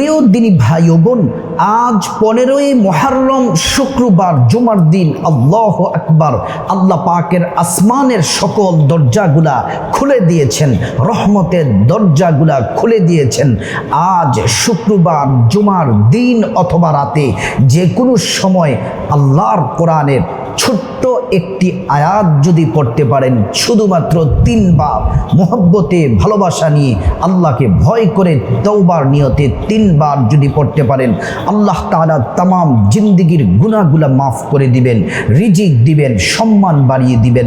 প্রিয় দিনী ভাই ও বোন। আজ পনেরোই মহারম শুক্রবার, জুমার দিন। আল্লাহ আকবার। আল্লাহ পাকের আসমানের সকল দরজাগুলা খুলে দিয়েছেন। রহমতের দরজাগুলা খুলে দিয়েছেন। আজ শুক্রবার, জুমার দিন অথবা রাতে যে কোনো সময় আল্লাহর কোরআনের ছোট্ট একটি আয়াত যদি পড়তে পারেন, শুধুমাত্র তিনবার। মোহব্বতে, ভালোবাসা নিয়ে আল্লাহকে ভয় করে তৌবার নিয়তে তিনবার যদি পড়তে পারেন, আল্লাহ তাআলা তাম জিন্দিগির গুণাগুলা মাফ করে দিবেন, রিজিক দিবেন, সম্মান বাড়িয়ে দিবেন,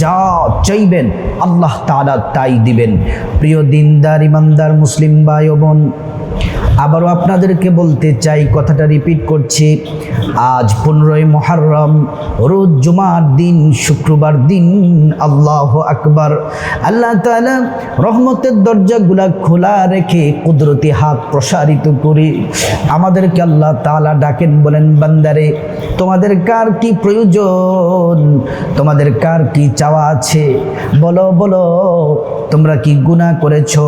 যা চাইবেন আল্লাহ তাআলা তাই দিবেন। প্রিয় দিনদার, ইমানদার, মুসলিম ভাই বোন আবারও আপনাদেরকে বলতে চাই, কথাটা রিপিট করছি। আজ পনেরোই মহারম রোজ জুমার দিন, শুক্রবার দিন, আল্লাহ আকবার। আল্লাহ তাআলা রহমতের দরজাগুলা খোলা রেখে কুদরতি হাত প্রসারিত করে। আমাদেরকে আল্লাহ তালা ডাকেন, বলেন, বান্দারে, তোমাদের কার কি প্রয়োজন? তোমাদের কার কি চাওয়া আছে? বলো বলো, তোমরা কি গুনাহ করেছ?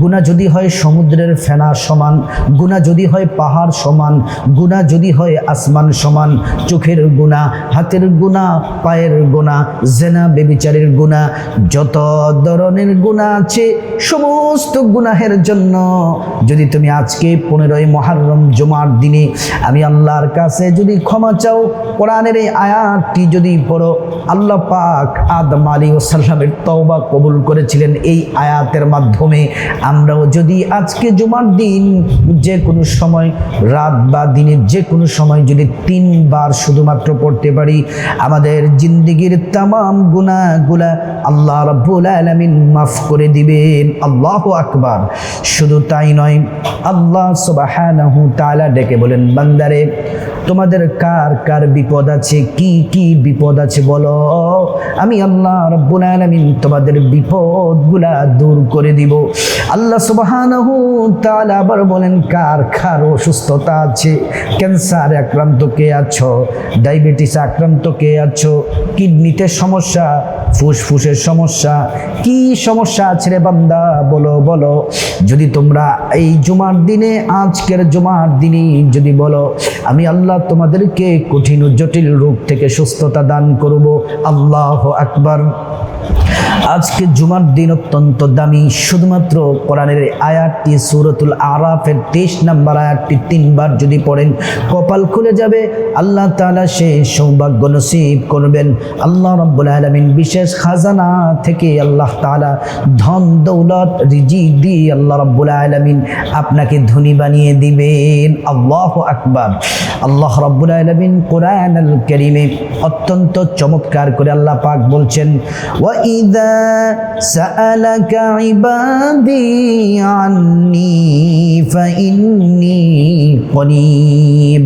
গুনাহ যদি হয় সমুদ্রের ফেনা সমান। গুনাহ যদি হয় পাহাড় সমান গুনাহ যদি হয় আসমান সমান, চোখের গুনাহ হাতের গুনাহ পায়ের গুনাহ জেনা বেবিচারের গুনাহ যত ধরনের গুনাহ আছে সমস্ত গুনাহের জন্য, যদি তুমি আজকে পনেরোই মহারম জমার দিনে আমি আল্লাহর কাছে যদি ক্ষমা চাও, কোরআনের এই আয়াতটি যদি পড়ো, আল্লাহ পাক আদম আলী ওসাল্লামের তওবা কবুল করেছিলেন এই আয়াতের মাধ্যমে। আমরাও যদি আজকে জুমার দিন যে কোনো সময়, রাত বা দিনের যে কোনো সময় যদি তিনবার শুধুমাত্র পড়তে পারি, আমাদের জিন্দিগির তামাম গুণাগুলা আল্লাহ রব্বুল আলমিন মাফ করে দিবেন। আল্লাহ আকবার। শুধু তাই নয়, আল্লাহ সুবহানাহু তালা ডেকে বলেন, বান্দারে, তোমাদের কার কার বিপদ আছে, কি কি বিপদ আছে বলো। আমি আল্লাহ রব্বুল আলামিন তোমাদের বিপদগুলা দূর করে দিব। আল্লাহ সুবহানাহু তাআলা আবার বলেন কার কার অসুস্থতা আছে? ক্যান্সার আক্রান্ত কে আছো? ডায়াবেটিস আক্রান্ত কে আছো? কিডনিতে সমস্যা? ফুসফুসের সমস্যা? কি সমস্যা আছে রে বান্দা? বলো বলো। যদি তোমরা এই জুমার দিনে, আজকের জুমার দিনে যদি বলো, আমি আল্লাহ তোমাদেরকে কঠিন জটিল রোগ থেকে সুস্থতা দান করব। আল্লাহ আকবার। আজকে জুমার দিন অত্যন্ত দামি। শুধুমাত্র কোরআনের আয়াতটি সুরতুল আরাফের তেইশ নাম্বার আয়াতটি তিনবার যদি পড়েন, কপাল খুলে যাবে। আল্লাহ তালা সে সৌভাগ্য নসিব করবেন। আল্লাহ রব্বুল আলমিন বিশেষ খাজানা থেকে আল্লাহ তালা ধন দৌলত রিজি দিয়ে আল্লাহ রব্বুল আলমিন আপনাকে ধনী বানিয়ে দিবেন। আল্লাহ আকবর। আল্লাহ রব্বুল আলমিন কোরআন আল করিমে অত্যন্ত চমৎকার করে আল্লাহ পাক বলছেন, ওয়া ইদা سألك عبادي عني فإني قريب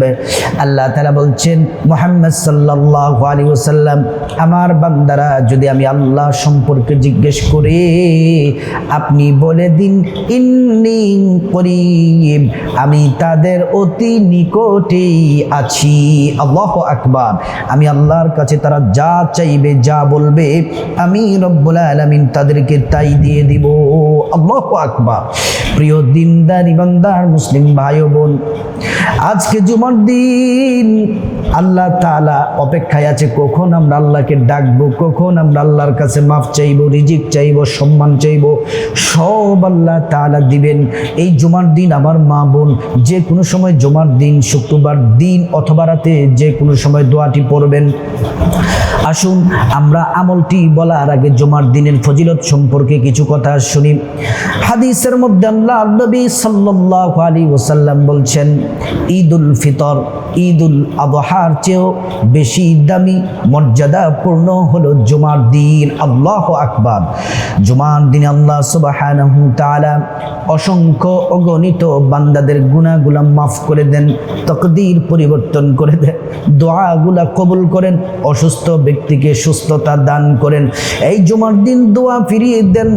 আল্লাহ তাআলা বলছেন মুহাম্মদ সাল্লাল্লাহু আলাইহি ওয়াসাল্লাম আমার বান্দারা যদি আমি আল্লাহ সম্পর্কে জিজ্ঞেস করে আপনি বলে দিন ইন্নি করিব আমি তাদের অতি নিকটেই আছি আল্লাহ আকবার আমি আল্লাহর কাছে তারা যা চাইবে যা বলবে আমি রব্বুল আলামিন তাদেরকে তাই দিয়ে দিব। আল্লাহ আকবা প্রিয় দিনদার ইমানদার মুসলিম ভাই বোন, আজকে জুমার দিন আল্লাহ তাআলা অপেক্ষায় আছে, কখন আমরা আল্লাহকে ডাকবো, কখন আমরা আল্লাহর কাছে মাফ চাইব, রিজিক চাইব, সম্মান চাইব, সব আল্লাহ তাআলা দিবেন। এই জুমার দিন আমার মা বোন, যে কোনো সময় জুমার দিন, শুক্রবার দিন অথবা রাতে যে কোনো সময় দোয়াটি পড়বেন। আসুন, আমরা আমলটি বলার আগে জুমার দিনের ফজিলত সম্পর্কে কিছু কথা শুনি। হাদিসের মধ্যে আল্লাহ নবী সাল্লাল্লাহু আলাইহি ওয়াসাল্লাম বলছেন, ঈদুল ফিতর। ঈদুল আবহার চেয়েও বেশি দামি, মর্যাদাপূর্ণ হলো জুমার দিন। আল্লাহ আকবার। জুমার দিন আল্লাহ সুবহানাহু তাআলা অসংখ্য অগণিত বান্দাদের গুণাগুলা মাফ করে দেন, তকদির পরিবর্তন করে দেন, দোয়াগুলা কবুল করেন, অসুস্থ ব্যক্তিকে সুস্থতা দান করেন। এই জুমার দিন দোয়া ফিরিয়ে দেন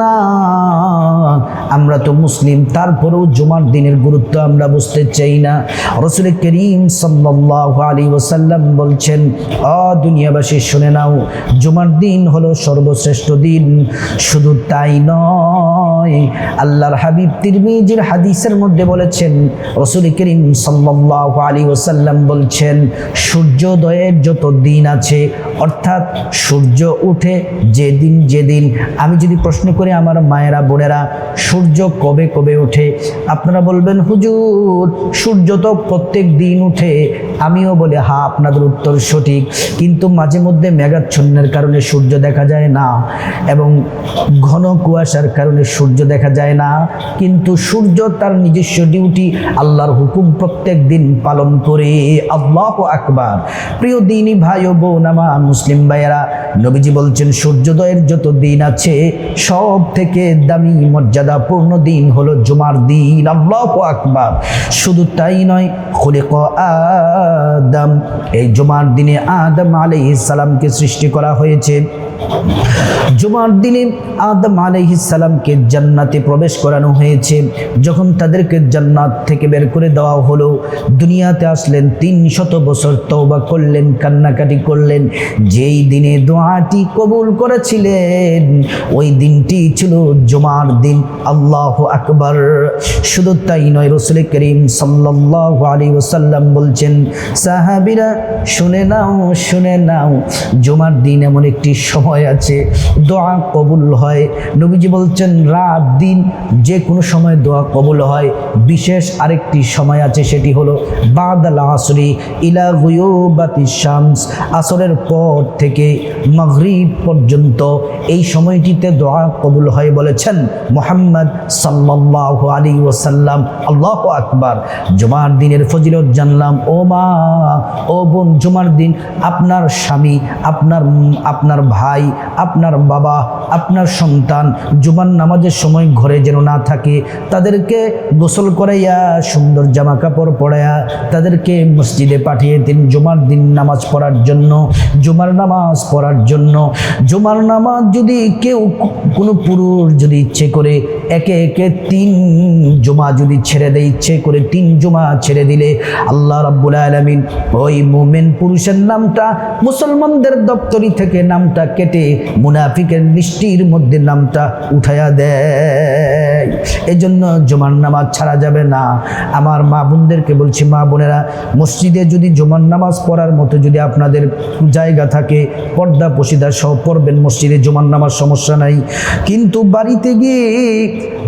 না। আমরা তো মুসলিম, তারপরেও জুমার দিনের গুরুত্ব আমরা বুঝতে চাই না। রসুল করিম সাল্লাল্লাহু আলী ওসাল্লাম বলছেন অ দুনিয়াবাসী, শুনে নাও, জুমার দিন হলো সর্বশ্রেষ্ঠ দিন। শুধু তাই নয় নয় আল্লাহর হাবিব তিরমিজির হাদিসের মধ্যে বলেছেন, রসুল করিম সাল্লাল্লাহু আলাইহি ওয়াসাল্লাম বলছেন, সূর্যোদয়ের যত দিন আছে, অর্থাৎ সূর্য উঠে যেদিন যেদিন, আমি যদি প্রশ্ন করি আমার মায়েরা বোনেরা, সূর্য কবে কবে ওঠে আপনারা বলবেন, হুজুর, সূর্য তো প্রত্যেক দিন উঠে। আমিও বলি, হা, আপনাদের উত্তর সঠিক। কিন্তু মাঝে মধ্যে মেঘাচ্ছন্নের কারণে সূর্য দেখা যায় না এবং ঘন কুয়াশার কারণে সূর্য দেখা যায় না। কিন্তু সূর্য তার নিজস্ব ডিউটি আল্লাহর হুকুম প্রত্যেক দিন পালন করে। আল্লাহ আকবার। প্রিয় দিনই ভাই ও বোন আমার, মুসলিম ভাইয়েরা, নবীজি বলছেন, সূর্যোদয়ের যত দিন আছে, সব থেকে দামি, মর্যাদাপূর্ণ দিন হলো জুমার দিন। আল্লাহ আকবার। শুধু তাই নয়, খুলিক আদম, এই জুমার দিনে আদম আলাইহিস সালামকে সৃষ্টি করা হয়েছে। জুমার দিনে আদম আলাইহিসালামকে জান্নাতে প্রবেশ করানো হয়েছে। যখন তাদেরকে জান্নাত থেকে বের করে দেওয়া হলো, দুনিয়াতে আসলেন, তিন শত বছর তওবা করলেন, কান্নাকাটি করলেন। যেই দিনে দোয়াটি কবুল করেছিলেন, ওই দিনটি ছিল জুমার দিন। আল্লাহ আকবার। শুধু তাই নয়, রসুল করিম সাল্লাহ আলী ওসাল্লাম বলছেন, সাহাবিরা, শুনে নাও শুনে নাও, জুমার দিন এমন একটি সময় আছে, দোয়া কবুল হয়। নবীজি বলছেন, রাত দিন যে কোনো সময় দোয়া কবুল হয়। বিশেষ আরেকটি সময় আছে, সেটি হলো বাদাল আসরি ইলা গুয়ুবাতি শামস। আসরের পর থেকে মাগরিব পর্যন্ত এই সময়টিতে দোয়া কবুল হয় বলেছেন মোহাম্মদ সাল্লাল্লাহু আলী ওসাল্লাম আল্লাহ আকবার। জুমার দিনের ফজিলত জানলাম, ও মা, ও বোন, জুমার দিন আপনার স্বামী, আপনার আপনার ভাই, আপনার বাবা, আপনার সন্তান, জুমার নামাজের সময় ঘরে যেন না থাকে, তাদেরকে গোসল করাইয়া, সুন্দর জামা কাপড় পরাইয়া, তাদেরকে মসজিদে পাঠিয়ে দিন, জুমার দিন নামাজ পড়ার জন্য, জুমার নামাজ পড়ার জন্য। জুমার নামাজ যদি কেউ কোনো পুরুষ যদি ইচ্ছে করে, একে একে তিন জুমা যদি ছেড়ে দেয়, ইচ্ছে করে তিন জুমা ছেড়ে দিলে আল্লাহ রাব্বুল আলামিন ওই মুমিন পুরুষের নামটা, মুসলমানদের দপ্তরি থেকে নামটা কেটে, মুনাফিকের লিস্টির মধ্যে নামটা উঠাইয়া দেয়। এজন্য জুমার নামাজ ছাড়া যাবে না। আমার মা বোনদেরকে বলছি, মা বোনেরা, মসজিদে যদি জুমার নামাজ পড়ার মতো যদি আপনাদের জায়গা থাকে, পর্দা পশিদা সহ পড়বেন, মসজিদে জুমার নামাজ সমস্যা নাই। কিন্তু বাড়িতে গিয়ে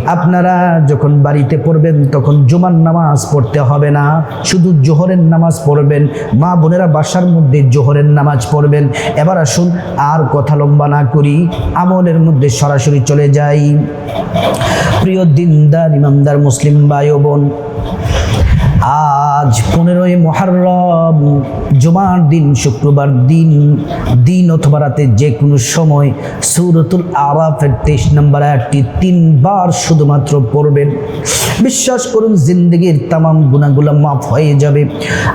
আপনারা যখন বাড়িতে পড়বেন, তখন জুমার নামাজ পড়তে হবে না। শুধু জোহরের নামাজ পড়বেন, মা বোনেরা বাসার মধ্যে জোহরের নামাজ পড়বেন। এবার আসুন, আর কথা লম্বা না করি, আমলের মধ্যে সরাসরি চলে যাই। প্রিয় দিনদার ইমামদার মুসলিম ভাই বোন আজ পনেরোই মহারম, জুমার দিন, শুক্রবার দিন দিন অথবা রাতে যে কোনো সময় সুরতুল আরাফের তেইশ নম্বর আয়াতটি তিনবার শুধুমাত্র পড়বেন। বিশ্বাস করুন, জিন্দগির তামাম গুণাগুলো মাফ হয়ে যাবে।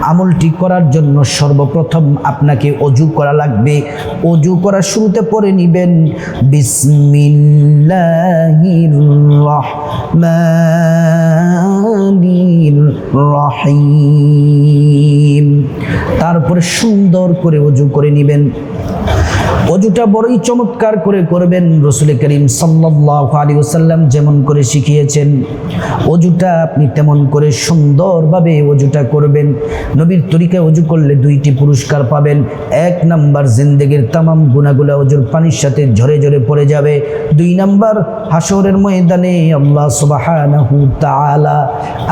আমলটি করার জন্য সর্বপ্রথম আপনাকে অজু করা লাগবে। অজু করার শুরুতে পড়ে নিবেন, বিসমিল্লাহির রহমানির রহিম। তারপরে সুন্দর করে উজু করে নেবেন। অজুটা বড়ই চমৎকার করে করবেন রসুল করিম সাল্লাহ আলী ওসাল্লাম যেমন করে শিখিয়েছেন, অজুটা আপনি তেমন করে সুন্দরভাবে অজুটা করবেন। নবীর তরিকায় অজু করলে দুইটি পুরস্কার পাবেন। এক নাম্বার জিন্দেগির তামাম গুণাগুলা অজুর পানির সাথে ঝরে ঝরে পড়ে যাবে। দুই নাম্বার হাসরের ময়দানে আল্লাহ তাআলা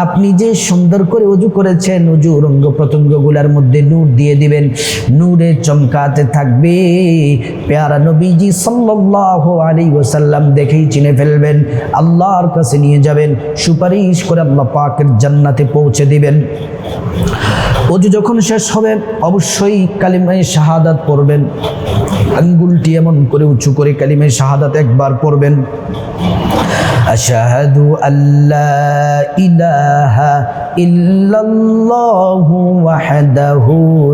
আপনি যে সুন্দর করে অজু করেছেন অজু রঙ্গ প্রত্যঙ্গগুলার মধ্যে নূর দিয়ে দিবেন। নূরে চমকাতে থাকবে। পেয়ারা নবীজি সাল্লাহ আলী ওসাল্লাম দেখেই চিনে ফেলবেন, আল্লাহর কাছে নিয়ে যাবেন, সুপারিশ করে আল্লাহ পাকের জান্নাতে পৌঁছে দিবেন। অজু যখন শেষ হবে, অবশ্যই কালিমাই শাহাদাত পড়বেন। আঙ্গুলটি এমন করে উঁচু করে কালিমাই শাহাদাত একবার পড়বেন। আশাহাদু আল্লাহ ইলাহা إلا الله وحده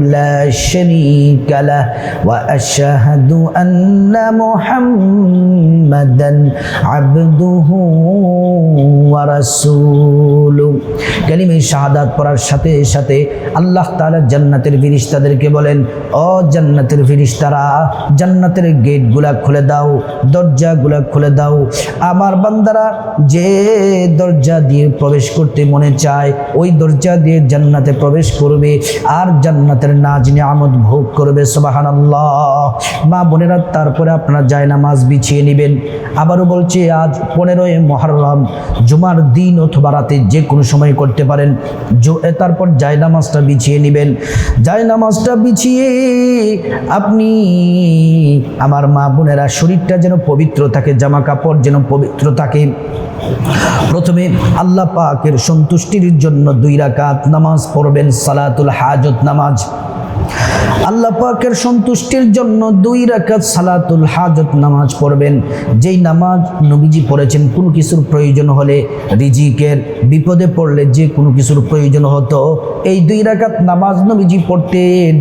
لا شريك له وأشهد أن محمدا عبده ورسوله কালিমে শাহাদাত পড়ার সাথে সাথে আল্লাহ তাআলা জান্নাতের ফিরিস্তাদেরকে বলেন ও জান্নাতের ফিরিস্তারা জান্নাতের গেটগুলা খুলে দাও দরজাগুলা খুলে দাও আমার বান্দারা যে দরজা দিয়ে প্রবেশ করতে মনে চায় ওই দরজা দিয়ে জান্নাতে প্রবেশ করবে আর জান্নাতের নাজ নিয়ামত ভোগ করবে সোবাহান মা বোনেরা, তারপরে আপনারা যায় নামাজ বিছিয়ে নেবেন। আবারও বলছে, আজ পনেরোই মহরম জুমার দিন অথবা রাতে যে কোনো সময় করতে পারেন। তারপর যায় নামাজটা বিছিয়ে নেবেন। যায় নামাজটা বিছিয়ে আপনি, আমার মা বোনেরা, শরীরটা যেন পবিত্র থাকে জামা কাপড় যেন পবিত্র থাকে। প্রথমে আল্লাহ পাকের সন্তুষ্টির জন্য দুই রাকাত নামাজ পড়বেন সালাতুল হাজত নামাজ আল্লাহ পাকের সন্তুষ্টির জন্য দুই রাকাত সালাতুল হাজত নামাজ পড়বেন। যেই নামাজ নবীজি পড়েছেন, কোনো কিছুর প্রয়োজন হলে রিজিকের বিপদে পড়লে যে কোনো কিছুর প্রয়োজন হতো। এই দুই রাকাত নামাজ নবীজি পড়তেন।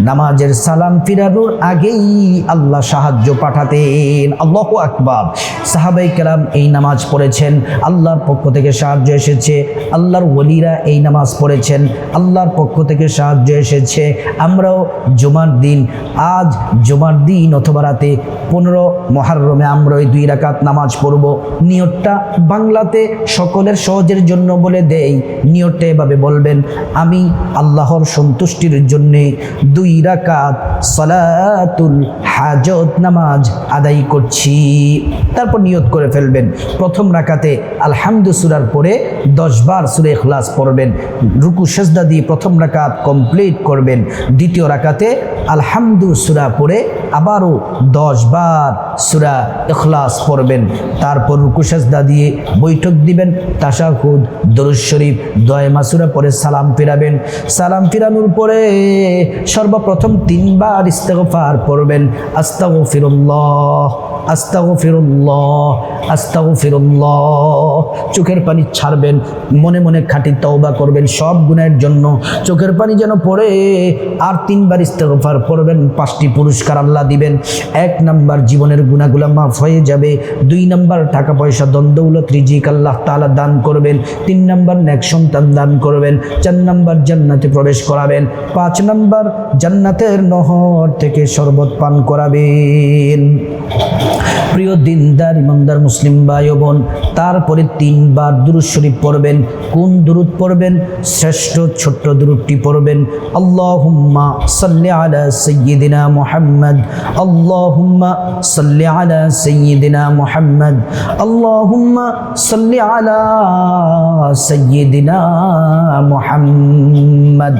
নামাজের সালাম ফিরানোর আগেই আল্লাহ সাহায্য পাঠাতেন। আল্লাহ আকবার। সাহাবাই কেরাম এই নামাজ পড়েছেন। আল্লাহর পক্ষ থেকে সাহায্য এসেছে। আল্লাহর ওলিরা এই নামাজ পড়েছেন। আল্লাহর পক্ষ থেকে সাহায্য এসেছে। আমরাও জুমার দিন, আজ জুমার দিন অথবা রাতে পনেরো মহারমে আমরা ওই দুই রাকাত নামাজ পড়ব। নিয়তটা বাংলাতে সকলের সহজের জন্য বলে দেই নিয়তটা এভাবে বলবেন, আমি আল্লাহর সন্তুষ্টির জন্যে দুই রাকাত সালাতুল হাজত নামাজ আদায় করছি। তারপর নিয়ত করে ফেলবেন। প্রথম রাকাতে আলহামদু সুরার পরে দশবার সুরে ইখলাস পড়বেন। রুকু সেজদা দিয়ে প্রথম রাকাত কমপ্লিট করবেন। দ্বিতীয় রাকাতে আলহামদু সুরা পড়ে আবারও দশবার সুরা এখলাস পড়বেন। তারপর রুকুসাজদা দিয়ে বৈঠক দিবেন, তাশাহুদ দরুজ শরীফ, দয় মাসুরা পরে সালাম ফিরাবেন। সালাম ফিরানোর পরে সর্বপ্রথম তিনবার ইস্তেগফার পড়বেন। আস্তাগফিরুল্লাহ। আস্তাগফিরুল্লাহ আস্তাগফিরুল্লাহ। চোখের পানি ছাড়বেন, মনে মনে খাঁটি তওবা করবেন সব গুণের জন্য। চোখের পানি যেন পড়ে, আর তিনবার ইস্তেগফার পড়বেন পাঁচটি পুরস্কার আল্লাহ দিবেন। এক নাম্বার জীবনের গুণাগুলা মাফ হয়ে যাবে। দুই নাম্বার টাকা পয়সা দ্বন্দ্বৌলত রিজিক আল্লাহ তাআলা দান করবেন। তিন নাম্বার নেক সন্তান দান করবেন। চার নাম্বার জান্নাতে প্রবেশ করাবেন। পাঁচ নাম্বার জান্নাতের নহর থেকে শরবত পান করাবেন। প্রিয় দিনদার, ইমানদার মুসলিম ভাই বোন, তারপরে তিনবার দুরুদ শরীফ পড়বেন। কোন দুরুদ পড়বেন? শ্রেষ্ঠ ছোট্ট দুরুদটি পড়বেন। আল্লাহুম্মা সাল্লি আলা সাইয়্যিদিনা মুহাম্মদ। আল্লাহুম্মা সাল্লি আলা সাইয়্যিদিনা মুহাম্মদ। আল্লাহুম্মা সাল্লি আলা সাইয়্যিদিনা মুহাম্মদ।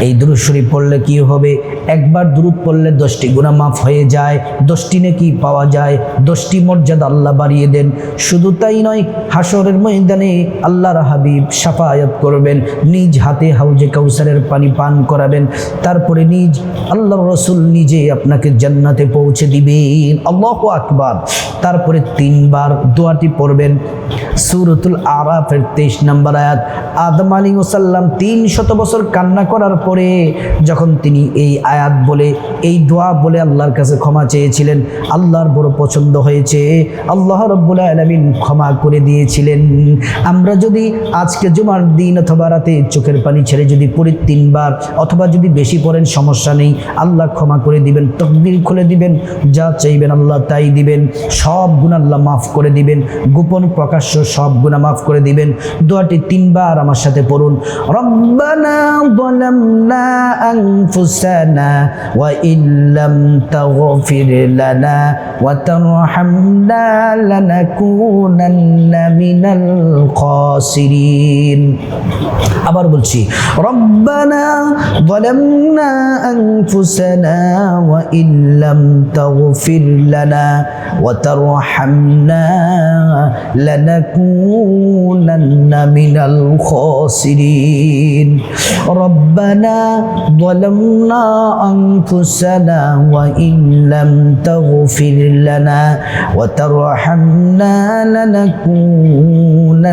এই দুরুদ শরীফ পড়লে কি হবে? একবার দুরুদ পড়লে দশটি গুনাহ মাফ হয়ে যায়। দশটি নেকি পাওয়া যায়। দশটি মর্যাদা আল্লাহ বাড়িয়ে দেন। শুধু তাই নয় হাসরের ময়দানে আল্লাহর হাবিব সাফায়াত করবেন, নিজ হাতে হাউজে কাউসারের পানি পান করাবেন। তারপরে নিজ আল্লাহ রসুল নিজে আপনাকে জান্নাতে পৌঁছে দিবেন। আল্লাহ আকবার। তারপরে তিনবার দোয়াটি পড়বেন। সুরতুল আরাফের তেইশ নম্বর আয়াত, আদম আলী ওসাল্লাম তিন শত বছর কান্না করার পরে যখন তিনি এই আয়াত বলে, এই দোয়া বলে আল্লাহর কাছে ক্ষমা চেয়েছিলেন আল্লাহর বড় পছন্দ হয়েছে আল্লাহ রব্বুল আলমিন ক্ষমা করে দিয়েছিলেন আমরা যদি আজকে জুমার দিন অথবা রাতে চোখের পানি ছেড়ে যদি পড়ি তিনবার অথবা যদি বেশি পড়েন সমস্যা নেই আল্লাহ ক্ষমা করে দিবেন তকদির খুলে দিবেন যা চাইবেন আল্লাহ তাই দিবেন সব গুণ আল্লাহ মাফ করে দিবেন গোপন প্রকাশ্য সব গুণা মাফ করে দিবেন দোয়াটি তিনবার আমার সাথে পড়ুন রব্বানা ظلمنا أنفسنا وإن لم تغفر لنا وترحمنا لنكونن من الخاسرين আবার বলছি রব্বানা ظلمنا أنفسنا وإن لم تغفر لنا وترحمنا لنكونن من الخاسرين ربنا ظلمنا أنفسنا وإن لم تغفر لنا وترحمنا لنكونن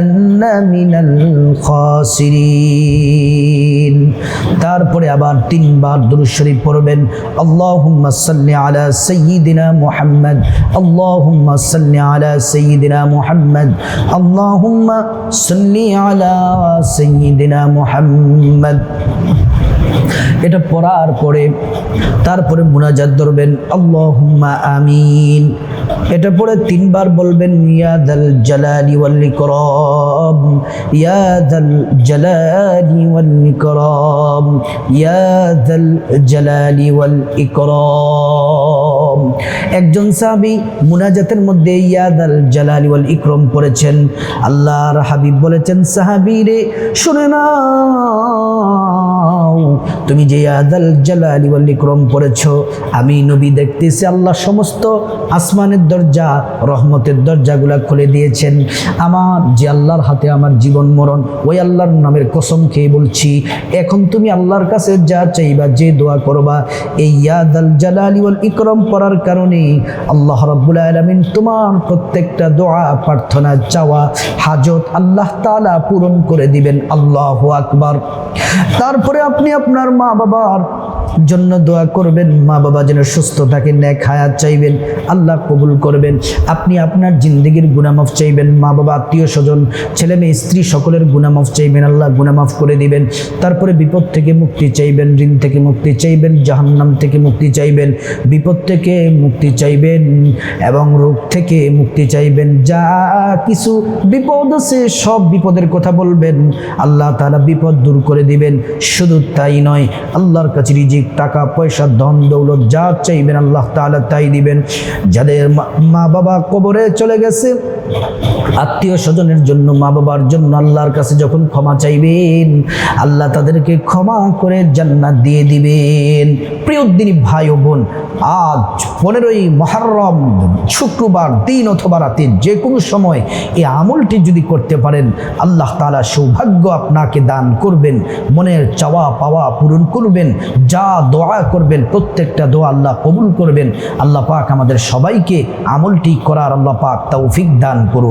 من الخاسرين তারপরে আবার তিনবার দুরূদ শরীফ পড়বেন আল্লাহুম্মা সাল্লি আলা সাইয়্যিদিনা মুহাম্মদ আল্লাহুম্মা সাল্লি আলা সাইয়্যিদিনা মুহাম্মদ আল্লাহুম্মা সাল্লি আলা সাইয়্যিদিনা মুহাম্মদ এটা পড়ার পরে তারপরে মুনাজাত ধরবেন আল্লাহ আমিন। এটা পরে তিনবার বলবেন ইয়াদাল জালালি ওয়াল ইকরাম ইয়াদাল জালালি ওয়াল ইকরাম ইয়াদাল জালালি ওয়াল ইকরাম। একজন সাহাবী মুনাজাতের মধ্যে ইয়াদাল জালালি ওয়াল ইকরাম পড়েছেন। আল্লাহর হাবিব বলেছেন, সাহাবী রে, শুনে নাও, তুমি যে ইয়াদাল জালালি ওয়াল ইকরাম পড়েছো, আমি নবী দেখতেছি, আল্লাহ সমস্ত আসমানের দরজা, রহমতের দরজাগুলা খুলে দিয়েছেন। আমার যে আল্লাহর হাতে আমার জীবন মরণ, ওই আল্লাহর নামের কসম খেয়ে বলছি, এখন তুমি আল্লাহর কাছে যা চাইবা, যে দোয়া করবা, এই ইয়াদাল জালালি ওয়াল ইকরম পড়ার কারণে আল্লাহ রাব্বুল আলামিন তোমার প্রত্যেকটা দোয়া, প্রার্থনা, চাওয়া, হাজত আল্লাহ তাআলা পূরণ করে দিবেন। আল্লাহ আকবার। তারপরে আপনি আপনার মা বাবার জন্য দোয়া করবেন, মা বাবা যেন সুস্থ থাকে ন্যাক হায়াত চাইবেন, আল্লাহ কবুল করবেন। আপনি আপনার জিন্দগির গুনামাফ চাইবেন, মা বাবা, আত্মীয় স্বজন, ছেলে মেয়ে, স্ত্রী সকলের গুনামাফ চাইবেন, আল্লাহ গুনামাফ করে দিবেন। তারপরে বিপদ থেকে মুক্তি চাইবেন, ঋণ থেকে মুক্তি চাইবেন, জাহান্নাম থেকে মুক্তি চাইবেন। বিপদ থেকে মুক্তি চাইবেন এবং রোগ থেকে মুক্তি চাইবেন। যা কিছু বিপদ আছে, সব বিপদের কথা বলবেন। আল্লাহ তারা বিপদ দূর করে দিবেন। শুধু তাই নয়, আল্লাহর কাছে রিজিক টাকা, পয়সা, ধন, দৌলত, যা চাইবেন আল্লাহ তাআলা তাই দিবেন। যাদের মা বাবা কবরে চলে গেছে আত্মীয় স্বজনের জন্য মা বাবার জন্য আল্লাহর কাছে যখন ক্ষমা চাইবেন, আল্লাহ তাদেরকে ক্ষমা করে জান্নাত দিয়ে দিবেন। প্রিয় দিনী ভাই ও বোন, আজ পনেরোই মহারম, শুক্রবার দিন অথবা রাতে যে কোনো সময় এই আমলটি যদি করতে পারেন, আল্লাহ তাআলা সৌভাগ্য আপনাকে দান করবেন, মনের চাওয়া পাওয়া পূরণ করবেন, যা দোয়া করবেন, প্রত্যেকটা দোয়া আল্লাহ কবুল করবেন। আল্লাহ পাক আমাদের সবাইকে আমলটি করার আল্লাহ পাক তৌফিক দান করুন